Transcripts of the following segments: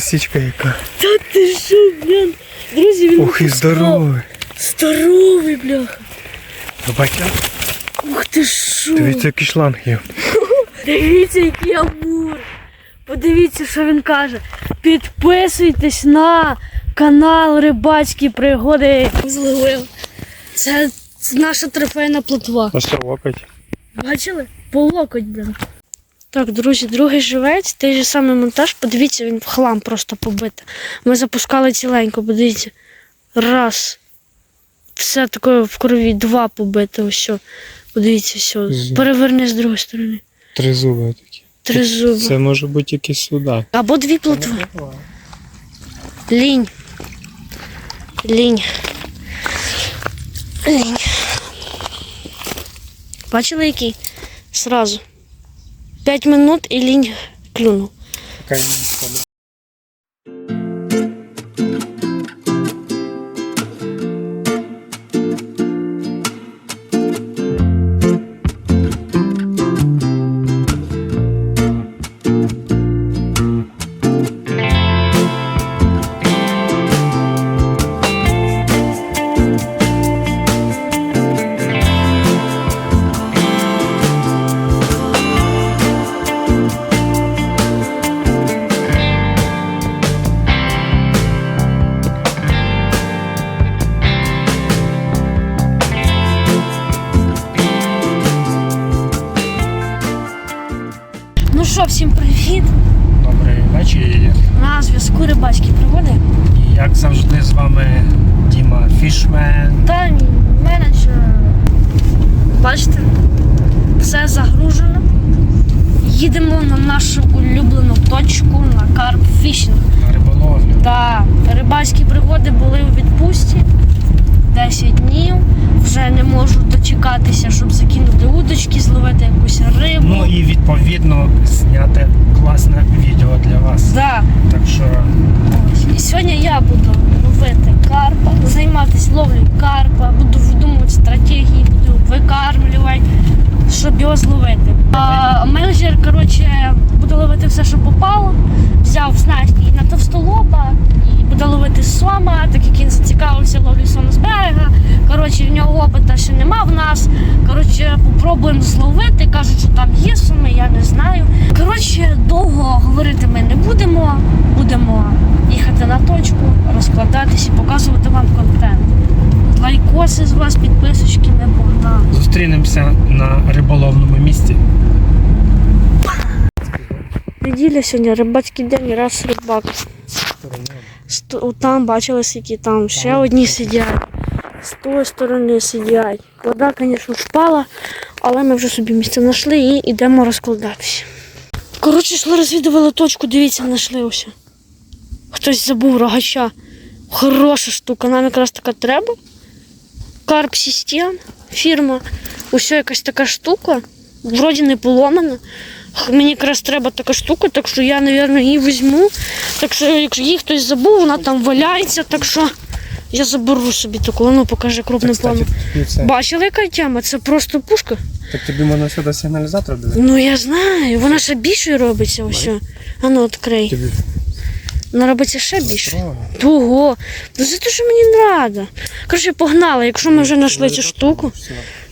Січка яка. Та ти що, блін? Друзі, він Ух і здоровий. Здоровий, бляха. Бачите, Ух ти що. дивіться, який шланг є. Дивіться, який амур. Подивіться, що він каже. Підписуйтесь на канал Рибацькі пригоди. Зловив. Це, наша трофейна плотва. Це локоть. Бачили? По локоть, блин. Так, друзі, другий живець, той же самий монтаж. Подивіться, він в хлам просто побитий. Ми запускали ціленько, подивіться. Раз. Все таке в крові, два побити, ось. Подивіться, все. Переверни з другої сторони. Три зуби такі. Три зуби. Це може бути якийсь судак. Або дві плотви. Лінь. Лінь. Лінь. Бачили який? Сразу. П'ять минут і лінь клюнул. Така Їдемо на нашу улюблену точку на карпфішинг. на риболовлю. Та рибальські пригоди були у відпустці 10 днів. Вже не можу дочекатися, щоб закинути удочки, зловити якусь рибу. Ну і відповідно зняти класне відео для вас. Да. Так що Ось. І сьогодні я буду ловити карпа, займатися ловлею карпа, буду видумувати стратегії, буду викармлювати, щоб його зловити. А, менеджер, коротше, буде ловити все, що попало. Взяв снасті і на товстолоба, і буде ловити сома, так як він зацікавився ловлю сома з берега. Коротше, в нього опита ще нема в нас. Коротше, попробуємо зловити. Кажуть, що там є суми, я не знаю. Коротше, довго говорити ми не будемо. Будемо їхати на точку, розкладатись і показувати вам контент. Лайкоси з вас, підписочки не погнали. зустрінемося на риболовному місці. Неділя сьогодні, рибацький день, раз рибак. Там бачили, скільки там ще одні сидять. З тої сторони сидять. Вода, звісно, впала, але ми вже собі місце знайшли і йдемо розкладатися. Коротше, йшли, розвідували точку, дивіться, знайшли ось. Хтось забув рогача. Хороша штука, нам якраз така треба. Карп Систем, фірма. Ось якась така штука. Вроді не поломана. Мені якраз треба така штука, так що я, мабуть, її візьму. Так що, якщо її хтось забув, вона там валяється, так що я заберу собі таку. Ну, покажи крупним планом. Бачили, яка тема? Це просто пушка. Так тобі можна сюди сигналізатор дивити? Ну я знаю, вона ще більшою робиться ось. А ну відкрий. Тобі Вона робиться ще більше. Того. Ну це те, що мені не треба. Коротше, погнали. Якщо ми вже знайшли цю штуку,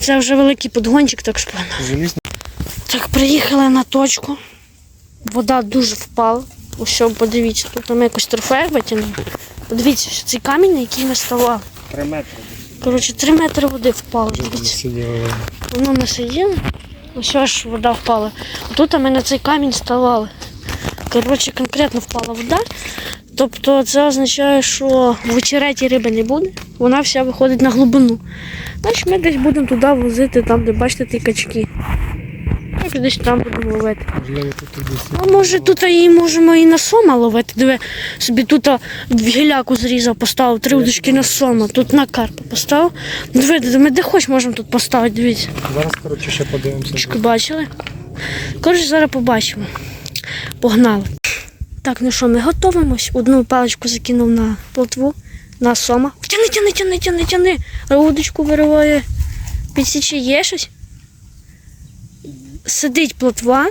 це вже великий подгончик, так що погнали. Так, приїхали на точку. Вода дуже впала. Ось що, подивіться, тут ми якось трофеї витягнули. Подивіться, що цей камінь, який ми ставали. Три метри. Коротше, три метри води впало. Дивіться. Воно ми сиділи, ось аж вода впала. Тут ми на цей камінь ставали. Коротше, конкретно впала вода. Тобто це означає, що в очереті риби не буде, вона вся виходить на глибину. Значить ми десь будемо туди возити, там, де бачите ті качки. Може, десь там будемо ловити. Можливо, тут туди А може тут її можемо і на сома ловити. Диви, собі тут в гіляку зрізав, поставив три удочки на сома, тут на карпа поставив. Диви, ми де хоч можемо тут поставити, дивіться. Зараз, коротше, ще подивимося. Чекай, бачили? Коротше, зараз побачимо. Погнали. Так, ну що, ми готуємось. Одну паличку закинув на плотву, на сома. Тяни, тяни, тяни, тяни, тяни. А удочку вириває. Підсічі є щось? Сидить плотва.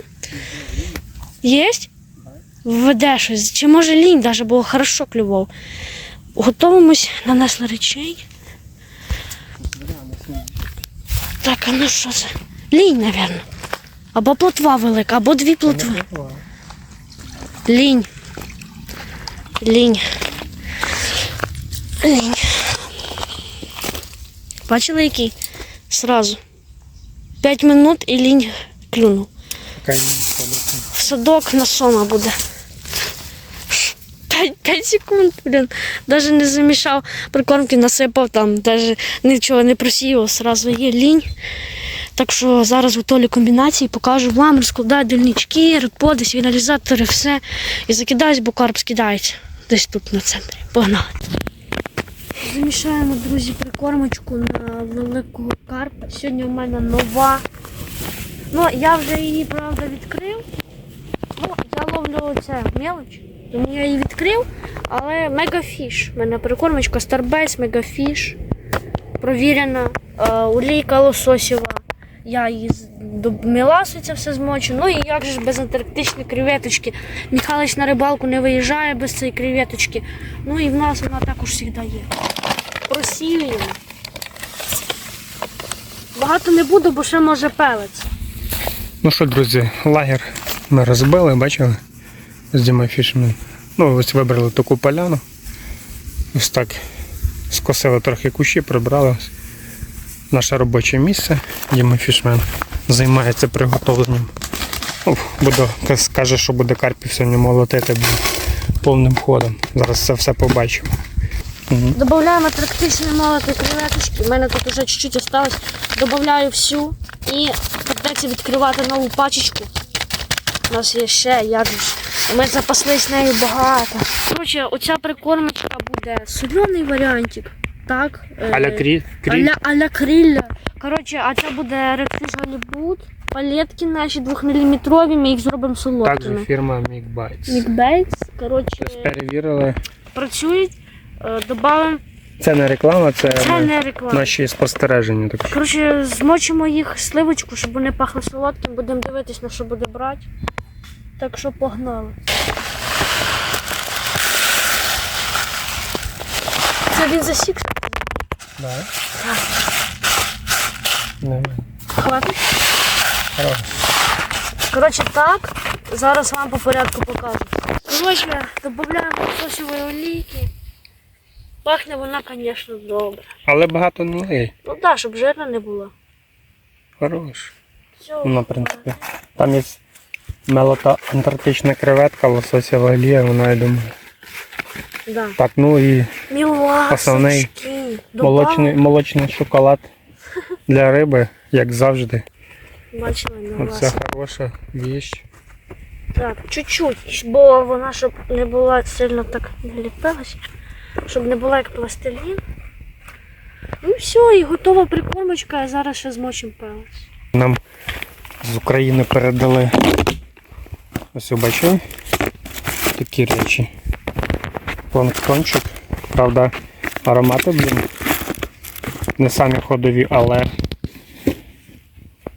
Єсть? введе щось. Чи може лінь даже, бо хорошо клював. Готуємось, нанесли речей. Так, а ну що це? Лінь, напевно. Або плотва велика, або дві плотви. Лінь. Лінь. Лінь. Бачили який? Сразу. П'ять минут і лінь клюнув. В садок на сома буде. 5, 5 секунд, блін. Даже не замішав прикормки, насипав там, даже нічого не просіяв, сразу є лінь. Так що зараз готовлю комбінації, покажу вам, розкладаю дільнички, редподи, сигналізатори, все. І закидаюсь, бо карп скидається. Десь тут на центрі. Погнали. Замішаємо, друзі, прикормочку на великого карпа. Сьогодні у мене нова. Ну, я вже її, правда, відкрив. Ну, я ловлю це мелоч, тому я її відкрив, але мегафіш. У мене прикормочка Starbase, мегафіш. Провірена. Е, олійка лососєва. Я її меласи це все змочу. Ну і як же ж без антарктичної креветочки. Михайлович на рибалку не виїжджає без цієї креветочки. Ну і в нас вона також завжди є. Просіюємо. Багато не буду, бо ще може пелець. Ну що, друзі, лагер ми розбили, бачили? З Дімою Фішем. Ну, ось вибрали таку поляну. Ось так скосили трохи кущі, прибрали наше робоче місце. Діма Фішмен займається приготовленням. Ну, буде, каже, що буде карпів сьогодні молотити повним ходом. Зараз це все побачимо. Мгм. Добавляємо трактичні молоті креветочки. У мене тут вже чуть-чуть осталось. Добавляю всю і придеться відкривати нову пачечку. У нас є ще, ж. Ми запаслись нею багато. Коротше, оця прикормочка буде соляний варіантик. Так? е, Аля крі, крі. Аля, аля крилля. Коротше, а це буде рекфіш Голлівуд. Палетки наші 2-мм, ми їх зробимо солодкими. фірма Мікбайтс. Мікбейтс, коротше, перевірили. працюють. Е, Добавимо. Це не реклама, це, Це не реклама. наші спостереження. Так що. Коротше, змочимо їх сливочку, щоб вони пахли солодким, будемо дивитись, на що буде брати. Так що погнали. Це він засік. Да. Немає. Хватить. Хорош. Коротше, так. Зараз вам по порядку покажу. Коротше, додаємо сосової олійки. Пахне вона, звісно, добре. Але багато не лей. Ну так, щоб жирна не була. Хорош. Все. Ну, в принципі. Там є мелота антарктична креветка, лососєва олія, вона, я думаю. Да. Так, ну і Міласочки. Основний молочний, молочний шоколад для риби, як завжди. Бачила, Оце хороша віч. Так, чуть-чуть, бо вона щоб не була сильно так не ліпилася, щоб не була як пластилін. Ну все, і готова прикормочка, а зараз ще змочимо пелець. Нам з України передали ось бачили такі речі. Планктончик. Правда, аромати, блін. Не самі ходові, але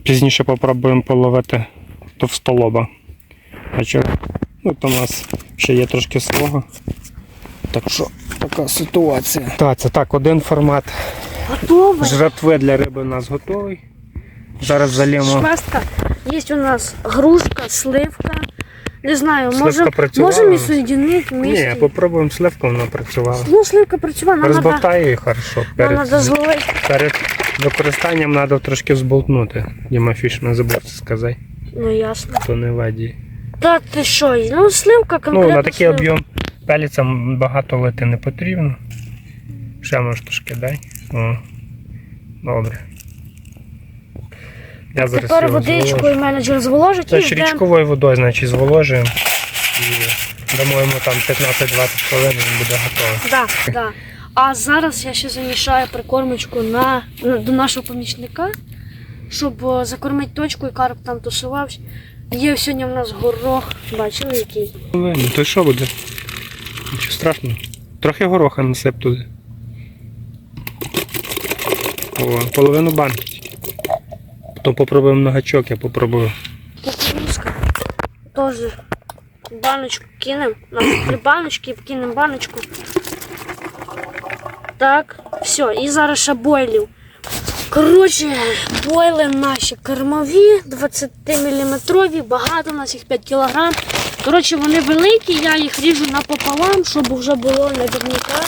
пізніше попробуємо половити товстолоба. Бачили? Ну, то у нас ще є трошки свого. Так що така ситуація. Так, це так, один формат Готова. жратви для риби у нас готовий. Зараз залємо. Шместка. Є у нас грушка, сливка. Не знаю, Сливка може, працювала? можемо і соєдинити Ні, вместе. попробуємо сливку, вона працювала. Ну, сливка працювала, нам треба Розболтай її хорошо. нам Перед, надо зловити. перед використанням треба трошки взболтнути. Діма Фішмен забув це сказати. Ну ясно. То не ваді. Та ти що? Ну, сливка конкретно. Ну, на такий сливка. об'єм пеліця багато лити не потрібно. Ще може трошки дай. О, добре. Я зараз Тепер його водичкою зволожу. менеджер зволожить і Це ж річковою водою, значить, зволожуємо. І дамо йому там 15-20 хвилин, він буде готовий. Да, да. А зараз я ще замішаю прикормочку на, на- до нашого помічника, щоб е, закормити точку і карп там тусувався. Є сьогодні в нас горох, бачили який? Ну то що буде? Нічого страшного. Трохи гороха насип туди. О, половину банки. Потім попробуємо на гачок, я попробую. Теж баночку кинемо. Три баночки і кинемо баночку. Так, все, і зараз ще бойлів. Коротше, бойли наші кормові, 20-мм, багато, у нас їх 5 кг. Коротше, вони великі, я їх ріжу напополам, щоб вже було наверняка.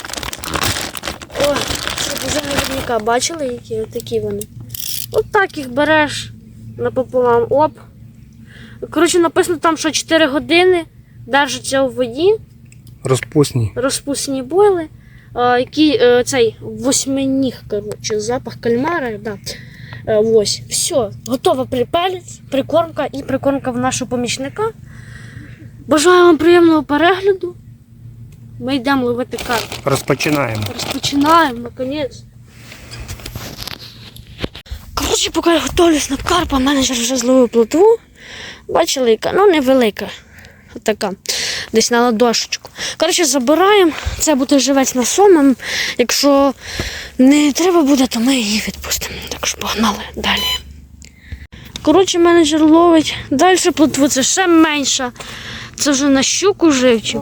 О, щоб вже наверняка бачили, які такі вони. От так їх береш напополам. Оп. Коротше, написано там, що 4 години держаться у воді Розпусні. розпусні бойли, а, які е, цей восьминіг, коротше, запах кальмара. Да. Е, ось, все, готова припелець, прикормка і прикормка в нашого помічника. Бажаю вам приємного перегляду. Ми йдемо ловити карп. Розпочинаємо. Розпочинаємо, наконець. Коротше, поки я готуюсь на карпа, менеджер вже зловив плотву. Бачили, яка? Ну, невелика. Отака. Десь на ладошечку. Коротше, забираємо. Це буде живець на сомом. Якщо не треба буде, то ми її відпустимо. Так що погнали далі. Коротше, менеджер ловить. Далі плотву це ще менша. Це вже на щуку живчик.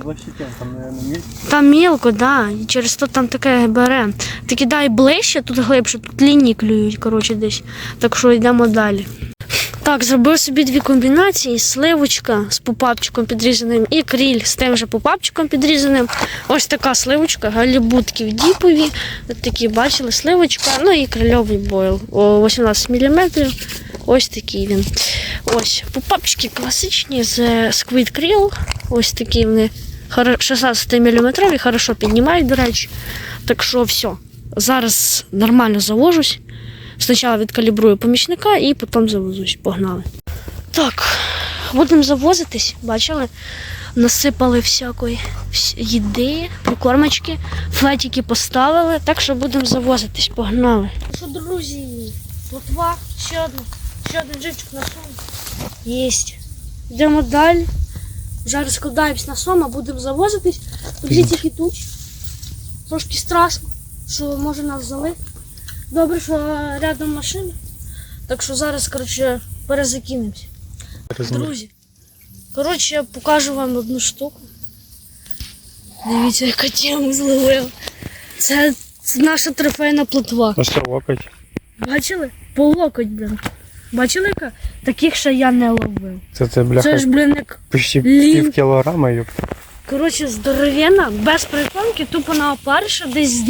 Там мілко, да. І через то там таке бере. Ти кидай ближче, тут глибше, тут лінії клюють, коротше, десь. Так що йдемо далі. Так, зробив собі дві комбінації: сливочка з пупапчиком підрізаним і кріль з тим же пупапчиком підрізаним. Ось така сливочка, галібутки в діпові. Такі бачили, сливочка, ну і крильовий бойл. О, 18 мм. Ось такий він. Ось пупапчики класичні з Squid Krill. Ось такі вони 16 мм, хорошо піднімають, до речі. Так що все. Зараз нормально завожусь. Спочатку відкалібрую помічника і потім завозусь. Погнали. Так, будемо завозитись, бачили? Насипали всякої їди, прикормочки, флетики поставили, так що будемо завозитись, погнали. Що, друзі, плотва, ще одна, ще один живчик на сому. Єсть. Йдемо далі. Вже розкладаємось на сом, а будемо завозитись. Тут тільки туч. Трошки страшно, що може нас залити. Добре, що рядом машина. Так що зараз, коротше, перезакинемось. Друзі, коротше, я покажу вам одну штуку. Дивіться, яка тему зловив. Це, це наша трофейна плотва. Це локоть. Бачили? По локоть, блин. Бачили, яка? Таких ще я не ловив. Це це бляха Це ж, блин, як почти пів кілограма, йоп. Коротше, здоровенна, без прикормки, тупо на опариша десь з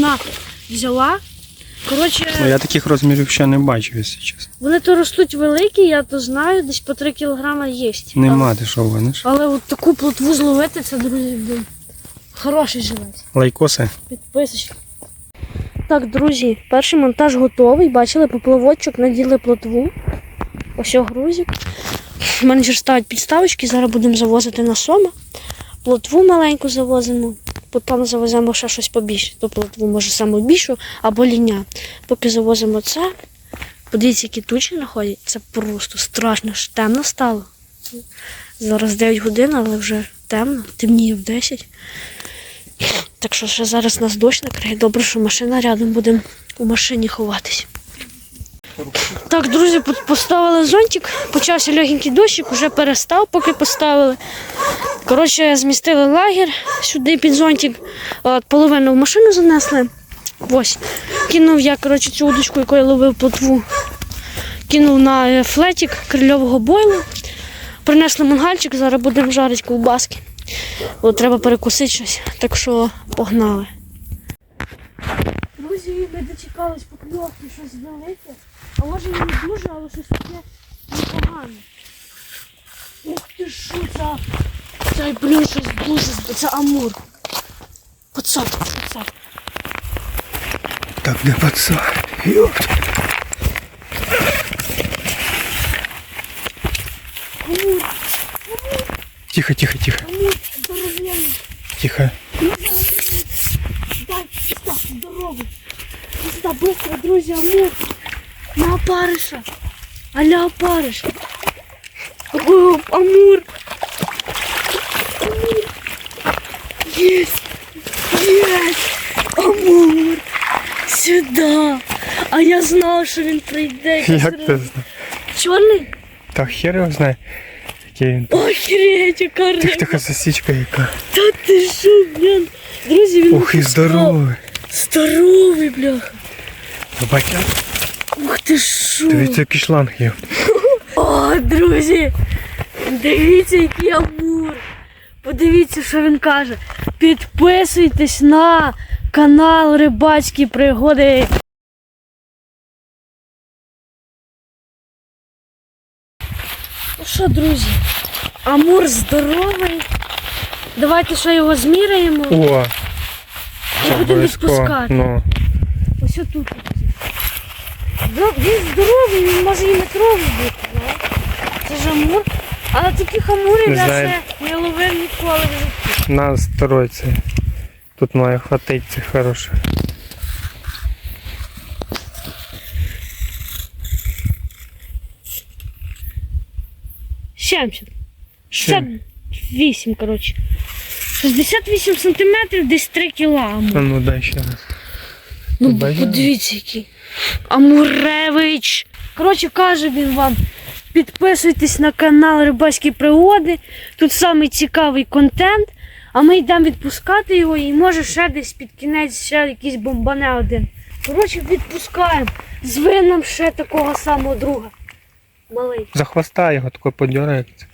взяла. Коротше, Ну я таких розмірів ще не бачив, якщо чесно. вони то ростуть великі, я то знаю, десь по 3 кілограма є. Нема ти що гониш. Але от таку плотву зловити, це, друзі, блін, хороший живець. Лайкоси. Підписочки. Так, друзі, перший монтаж готовий. Бачили, поплавочок наділи плотву. Ось грузик. Менеджер ставить підставочки, зараз будемо завозити на сома. Плотву маленьку завозимо, потім завеземо ще щось побільше. То плотву може саму більшу або ліня. Поки завозимо це, подивіться, які тучі знаходять. Це просто страшно, що темно стало. Зараз 9 годин, але вже темно, темніє в 10. Так що ще зараз нас дощ накриє. Добре, що машина рядом будемо у машині ховатись. Так, друзі, поставили зонтик, почався легенький дощик, вже перестав, поки поставили. Коротше, змістили лагер сюди під зонтик, От, половину в машину занесли. Ось. Кинув я коротше, цю удочку, яку я ловив плотву. Кинув на е, флетик крильового бойлу. Принесли мангальчик, зараз будемо жарити ковбаски. От, треба перекусити щось, так що погнали. Друзі, ми дочекались покльовки, щось велике. А може і не дуже, але щось таке непогане. Ух ти що це? Це, блін, щось дуже, це амур. Пацак, пацак. Так, де пацан? Йопт. Амур, Тихо, тихо, тихо, амур, здоровенний. тихо. Сюда, быстро, друзья, амур. На опарыша. Аля опарыш. О, амур. Амур. Есть. Есть. Амур. Сюда. А я знав, що він прийде. Як ти знаєш? Чорний? Та хер його знає. такий. Охереть, яка Тих риба. така засічка яка. Та ти що, блін? Друзі, він Ух і випускав. здоровий. Здоровий, бляха. Бачите? Ух ти що. Дивіться, який шланг є. О, друзі, дивіться, який амур. Подивіться, що він каже. Підписуйтесь на канал Рибацькі пригоди. Ну що, друзі, амур здоровий. Давайте ще його зміряємо. О! І будемо відпускати. Ну, Ось тут. Він здоровий, він може і метровий бути. да? Це ж амур. Але таких амурів Не ще не ловив ніколи в житті. на второй. Тут має хватить це хороше. Сімдесят. 68, коротше. 68 сантиметрів, десь 3 кіла. А ну дай ще раз. Ну, подивіться, який. Амуревич. Коротше, каже він вам. Підписуйтесь на канал Рибальські пригоди. Тут самий цікавий контент. А ми йдемо відпускати його і може ще десь під кінець ще якийсь бомбане один. Коротше, відпускаємо. Зви нам ще такого самого друга. Малий. За хвоста його тако подьорається.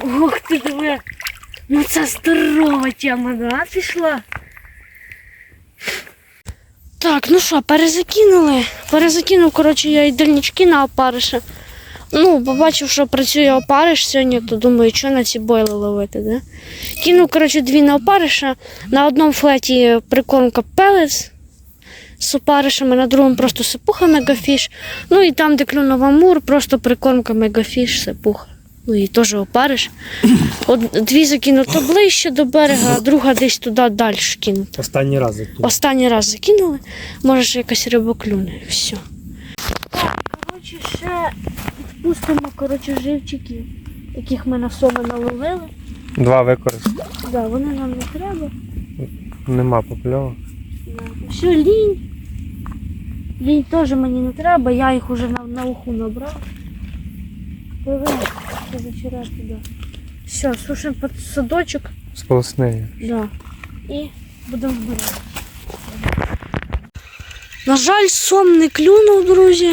Ох ти диви. Ну це здорова тема, да, пішла. Так, ну що, перезакинули. Перезакинув, коротше, я і дальнички на опариша. Ну, побачив, що працює опариш сьогодні, то думаю, що на ці бойли ловити, да? Кинув, коротше, дві на опариша. На одному флеті прикормка пелець з опаришами, на другому просто сипуха мегафіш. Ну і там, де клюнув амур, просто прикормка мегафіш, сипуха. Ну і теж опариш. От дві закинуто ближче до берега, а друга десь туди далі кинута. Останній раз закинув. Останній раз закинули, може ще якась риба клюне. Все. Так, коротше, ще відпустимо коротше, живчиків, яких ми на соми наловили. Два використали. Да, вони нам не треба. Нема попльовок. Да. Все, лінь. Лінь теж мені не треба, я їх уже на, на уху набрав. Пливи, позавчора туди. Все, сушимо під садочок. Сполосний. Да. І будемо вбирати. На жаль, сон не клюнув, друзі.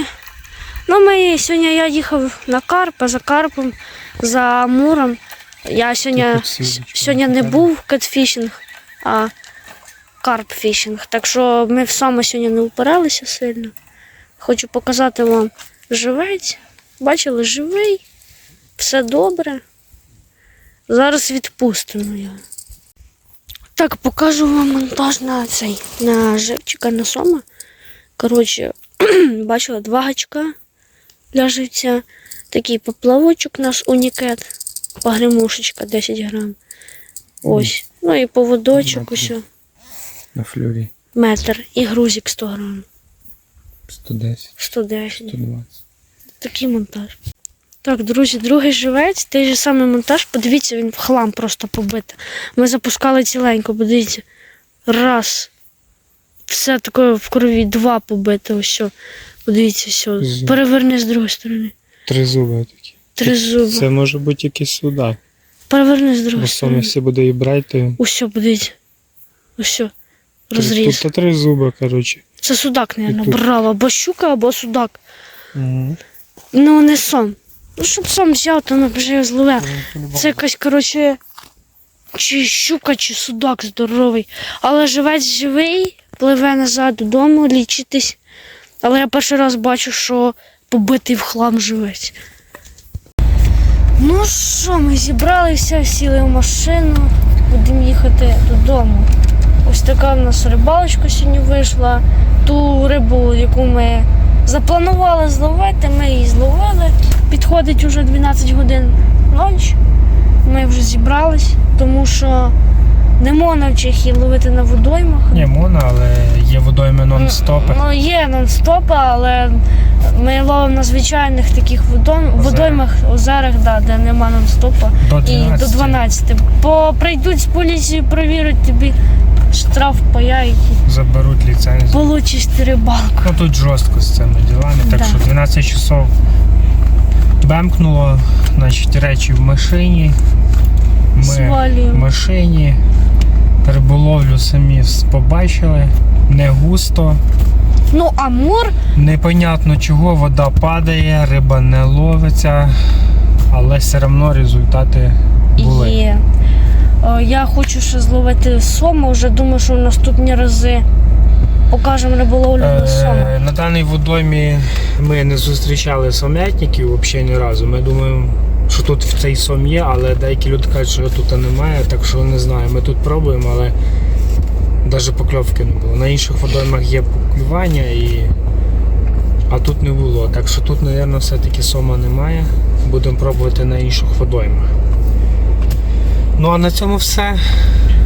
Ну, ми сьогодні я їхав на карпа за карпом, за амуром. Я сьогодні, сьогодні не був кетфішинг, а карпфішинг. Так що ми в саме сьогодні не упиралися сильно. Хочу показати вам живець. Бачили, живий, все добре. Зараз відпустимо його. Так, покажу вам монтаж на цей, на живчика, на сома. Коротше, бачила два гачка для живця. Такий поплавочок наш унікет. Погремушечка 10 грам. Ось. Ну і поводочок ось. о, На флюрі. Метр. І грузик 100 грам. 110, 110. 120. Такий монтаж. Так, друзі, другий живець, той же самий монтаж. Подивіться, він в хлам просто побитий. Ми запускали ціленько, подивіться. Раз. Все таке в крові, два побите, ось. Подивіться, все. Переверни з другої сторони. Три зуби такі. Три зуби. Це може бути якийсь судак. Переверни з другої сторони. всі буде і брати, Ось, подивіться. Ось. що. Тут Розріз. три зуби, коротше. Це судак, мабуть, брав. Або щука, або судак. Угу. Ну, не сом. Ну, щоб сом взяв, то б вже його. Це якась, коротше, чи щука, чи судак здоровий. Але живець живий, пливе назад додому лічитись. Але я перший раз бачу, що побитий в хлам живець. Ну що, ми зібралися, сіли в машину, будемо їхати додому. Ось така в нас рибалочка сьогодні вийшла. Ту рибу, яку ми запланували зловити, ми її зловили. Підходить уже 12 годин ночі. Ми вже зібрались, тому що не можна в Чехії ловити на водоймах. Ні, можна, але є водойми нон-стопи. Ну, є нон-стопа, але ми ловимо на звичайних таких водойм, Озерах. водоймах, озерах, да, де нема нон-стопа. До І 12. до 12. Бо прийдуть з поліції, перевірять тобі штраф і Заберуть ліцензію. получиш ти рибалку. Ну тут жорстко з цими ділами, так Да. що 12 часов Бемкнуло, значить, речі в машині. Ми в машині. Риболовлю самі побачили. Не густо. Ну, Амур Непонятно чого вода падає, риба не ловиться, але все одно результати були. є. Е, Я хочу ще зловити сома, вже думаю, що в наступні рази покажемо риболовлю на. Е, на даній водоймі ми не зустрічали сом'ятників взагалі ні разу. Ми думаємо, що тут в цей сом є, але деякі люди кажуть, що тут немає, так що не знаю. Ми тут пробуємо, але навіть покльовки не було. На інших водоймах є поклювання, і... а тут не було. Так що тут, мабуть, все-таки сома немає. Будемо пробувати на інших водоймах. Ну а на цьому все.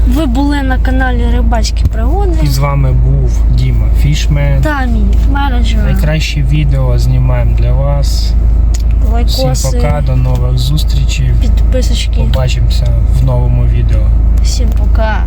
Ви були на каналі Рибацькі пригоди. І з вами був Діма Фішмен. Та мій менеджер, Найкраще відео знімаємо для вас. Всім пока, до нових зустрічей. підписочки. Побачимося в новому відео. Всім пока.